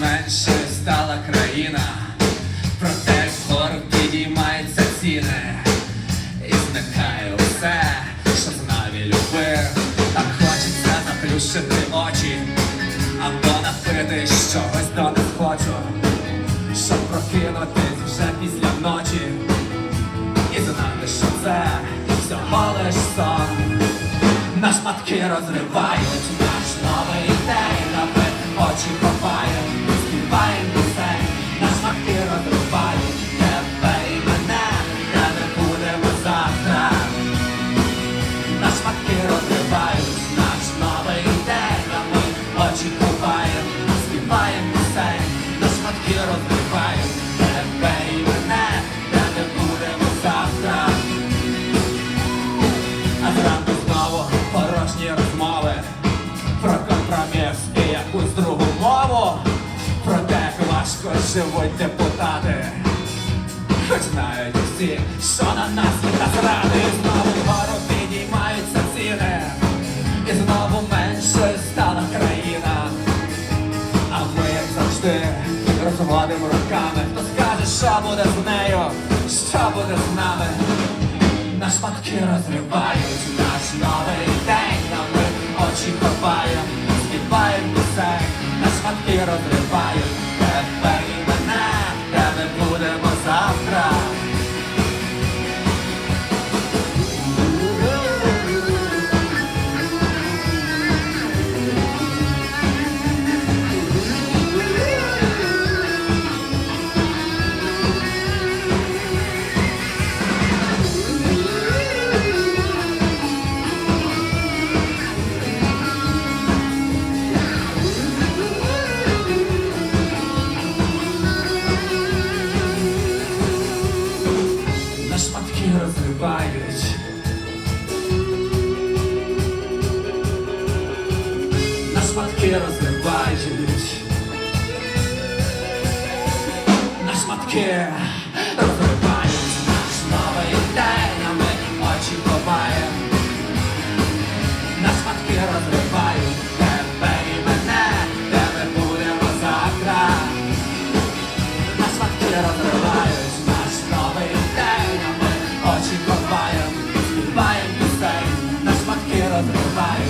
менше стала країна, проте вгору підіймаються ціни, і зникає усе, що знав і любив, так хочеться заплющити очі, або напити щось до не хочу, щоб прокинутись вже після ночі, і знати, що це всього лиш сон. На шматки розривають наш новий день, аби очі важко живуть депутати. Хоч знають усі, що на нас та зради знову вгору підіймаються ціни, і знову меншою стала країна. А ми, як завжди, розводимо руками. Хто скаже, що буде з нею, що буде з нами? На шматки розривають наш новий день, На шматки розривають. На шматки розривають. На шматки. Bye.